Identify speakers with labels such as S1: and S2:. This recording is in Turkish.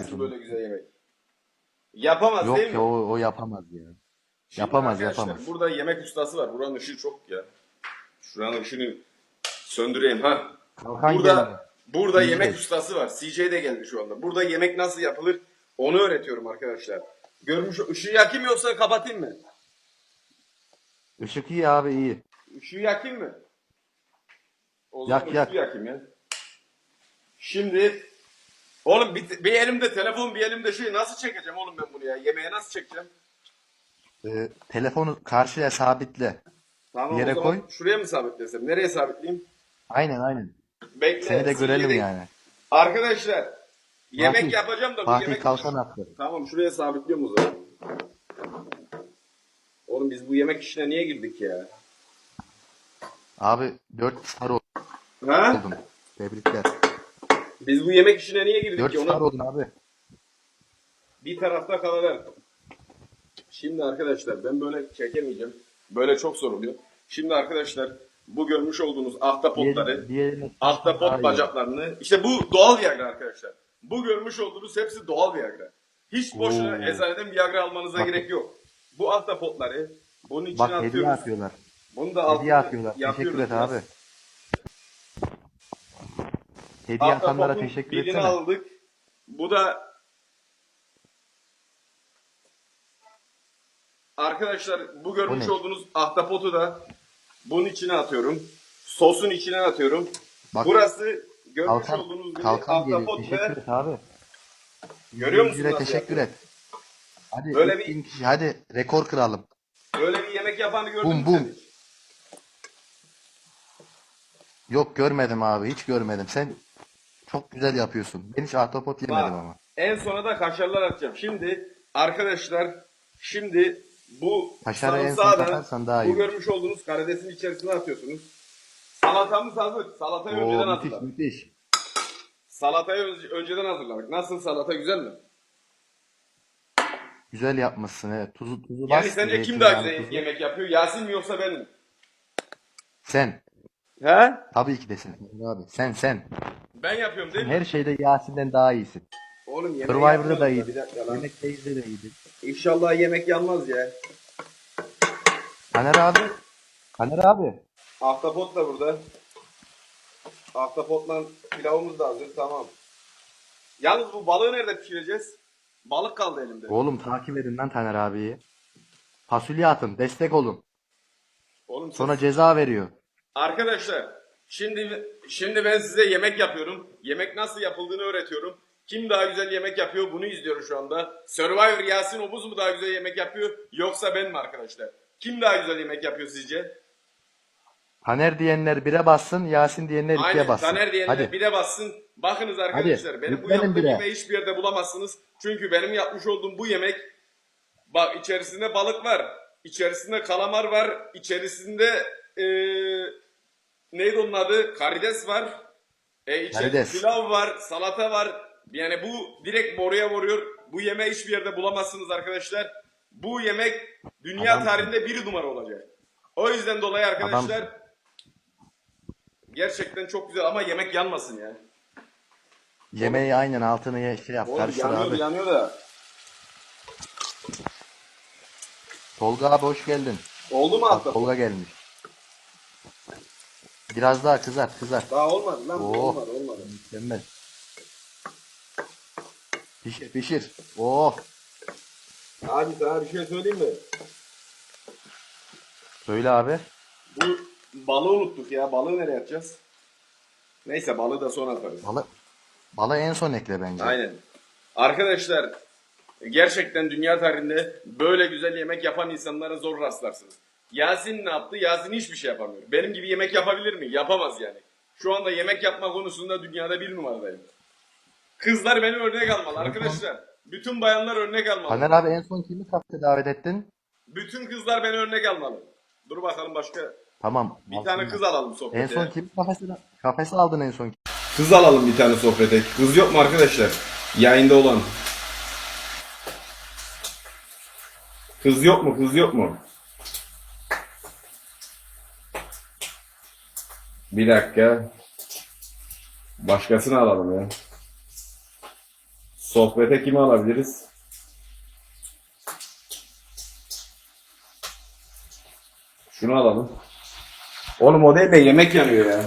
S1: Nasıl böyle güzel yemek? Yapamaz
S2: Yok
S1: değil mi?
S2: ya o, o yapamaz ya.
S1: Şimdi
S2: Yapamaz,
S1: arkadaşlar,
S2: yapamaz.
S1: Burada yemek ustası var. Buranın ışığı çok ya. Şuranın ışığını söndüreyim ha.
S2: Kalkan
S1: Burada
S2: geldi.
S1: burada
S2: CJ.
S1: yemek ustası var. CJ de geldi şu anda. Burada yemek nasıl yapılır onu öğretiyorum arkadaşlar. Görmüş ışığı yakayım yoksa kapatayım mı?
S2: Işık iyi abi iyi.
S1: Işığı yakayım mı? O zaman
S2: Yak, yak.
S1: yakayım ya. Şimdi oğlum bir, bir elimde telefon bir elimde şey nasıl çekeceğim oğlum ben bunu ya? Yemeğe nasıl çekeceğim?
S2: Ee, telefonu karşıya sabitle.
S1: Tamam
S2: Bir yere
S1: o zaman
S2: koy.
S1: şuraya mı sabitlesem? Nereye sabitleyeyim?
S2: Aynen aynen.
S1: Bekle.
S2: Seni de görelim
S1: CJ'de
S2: yani.
S1: Arkadaşlar yemek
S2: Fatih,
S1: yapacağım da bu
S2: Fatih
S1: yemek...
S2: Kalkan attı.
S1: Tamam şuraya sabitliyorum o zaman. Oğlum biz bu yemek işine niye girdik ya?
S2: Abi 4 star
S1: Ha?
S2: oldun. Tebrikler.
S1: Biz bu yemek işine niye girdik
S2: 4
S1: ki?
S2: star
S1: Ona
S2: oldun abi.
S1: bir tarafta kalalım. Şimdi arkadaşlar ben böyle çekemeyeceğim. Böyle çok zor oluyor. Şimdi arkadaşlar bu görmüş olduğunuz ahtapotları,
S2: Diğer- diğerine-
S1: ahtapot
S2: iyi.
S1: bacaklarını, işte bu doğal Viagra arkadaşlar. Bu görmüş olduğunuz hepsi doğal Viagra. Hiç boşuna
S2: Oo.
S1: eczaneden Viagra almanıza
S2: Bak-
S1: gerek yok. Bu ahtapotları bunun içine
S2: Bak hediye
S1: atıyoruz.
S2: atıyorlar.
S1: Bunu da altına
S2: Hediye atıyorlar.
S1: yapıyoruz
S2: Teşekkür et
S1: biraz.
S2: abi. Hediye atanlara
S1: Ahtapotun
S2: teşekkür etsene.
S1: aldık. Bu da arkadaşlar bu görmüş
S2: O ne?
S1: olduğunuz ahtapotu da bunun içine atıyorum. Sosun içine atıyorum.
S2: Bak,
S1: Burası görmüş
S2: Kalkan,
S1: olduğunuz gibi
S2: kalkan geliyor.
S1: ahtapot
S2: Teşekkür
S1: ve
S2: et abi.
S1: görüyor musunuz
S2: Yüzüne
S1: nasıl
S2: teşekkür et. Hadi
S1: Böyle bir-
S2: kişi, hadi rekor kıralım.
S1: Böyle bir yemek yapanı gördün
S2: Bum,
S1: mü
S2: bum.
S1: sen hiç?
S2: Yok görmedim abi hiç görmedim. Sen çok güzel yapıyorsun. Ben hiç ahtapot yemedim
S1: Bak,
S2: ama.
S1: En sona da kaşarlar atacağım. Şimdi arkadaşlar şimdi bu
S2: Kaşarı en son
S1: sarımsağı da
S2: katarsan daha iyi
S1: bu görmüş olduğunuz karidesin içerisine atıyorsunuz. Salatamız hazır. Salatayı önceden
S2: Oo müthiş
S1: hazırladık.
S2: müthiş.
S1: Salatayı önce- önceden hazırladık. Nasıl salata güzel mi?
S2: Güzel yapmışsın evet. Tuzu tuzu
S1: Yani
S2: bas.
S1: sence kim daha güzel
S2: tuzu.
S1: yemek yapıyor? Yasin mi yoksa ben mi?
S2: Sen.
S1: He?
S2: Tabii ki de sen. Abi. Sen sen.
S1: Ben yapıyorum değil mi?
S2: Her şeyde Yasin'den daha iyisin.
S1: Oğlum yemek
S2: Survivor'da da
S1: Bir
S2: iyiydin.
S1: dakika lan.
S2: Yemek teyze de iyiydin.
S1: İnşallah yemek yanmaz ya.
S2: Taner abi. Taner abi.
S1: Ahtapot da burada. Ahtapotla pilavımız da hazır. Tamam. Yalnız bu balığı nerede pişireceğiz? Balık kaldı elimde.
S2: Oğlum takip edin lan Taner abiyi. Fasulye atın. Destek olun.
S1: Oğlum siz-
S2: Sonra ceza veriyor.
S1: Arkadaşlar şimdi şimdi ben size yemek yapıyorum. Yemek nasıl yapıldığını öğretiyorum. Kim daha güzel yemek yapıyor bunu izliyorum şu anda. Survivor Yasin Obuz mu daha güzel yemek yapıyor yoksa ben mi arkadaşlar? Kim daha güzel yemek yapıyor sizce?
S2: Taner diyenler bire bassın. Yasin diyenler ikiye
S1: Aynen
S2: bassın.
S1: Taner diyenler
S2: Hadi.
S1: bire bassın. Bakınız arkadaşlar benim bu yaptığım
S2: bire.
S1: yemeği hiçbir yerde bulamazsınız. Çünkü benim yapmış olduğum bu yemek bak içerisinde balık var. içerisinde kalamar var. içerisinde eee neydi onun adı? Karides var. E,
S2: Karides.
S1: pilav var, salata var. Yani bu direkt boruya vuruyor. Bu yemeği hiçbir yerde bulamazsınız arkadaşlar. Bu yemek dünya
S2: Adamsın.
S1: tarihinde bir numara olacak. O yüzden dolayı arkadaşlar
S2: Adamsın.
S1: gerçekten çok güzel ama yemek yanmasın ya.
S2: Yemeği aynen altını ye- şey yap.
S1: Oğlum
S2: Karıştır
S1: yanıyor
S2: abi.
S1: yanıyor da.
S2: Tolga abi hoş geldin.
S1: Oldu mu
S2: Bak,
S1: hatta?
S2: Tolga gelmiş. Biraz daha kızart kızart.
S1: Daha olmadı lan.
S2: Oo.
S1: Olmadı olmadı.
S2: Mükemmel. Pişir pişir. Oh.
S1: Abi sana bir şey söyleyeyim mi?
S2: Söyle abi.
S1: Bu balığı unuttuk ya. Balığı nereye atacağız? Neyse balığı da sonra atarız.
S2: Balı, balı en son ekle bence.
S1: Aynen. Arkadaşlar gerçekten dünya tarihinde böyle güzel yemek yapan insanlara zor rastlarsınız. Yasin ne yaptı? Yasin hiçbir şey yapamıyor. Benim gibi yemek yapabilir mi? Yapamaz yani. Şu anda yemek yapma konusunda dünyada bir numaradayım. Kızlar benim örnek almalı arkadaşlar. Bütün bayanlar örnek almalı.
S2: Taner abi en son kimi kafete davet ettin?
S1: Bütün kızlar beni örnek almalı. Dur bakalım başka.
S2: Tamam.
S1: Bir tane kız alalım sohbete.
S2: En son kim kafesine, kafese aldın en son?
S1: Kız alalım bir tane sohbete. Kız yok mu arkadaşlar? Yayında olan. Kız yok mu? Kız yok mu? Bir dakika. Başkasını alalım ya. Sohbete kimi alabiliriz? Şunu alalım. Oğlum o değil de yemek yanıyor ya.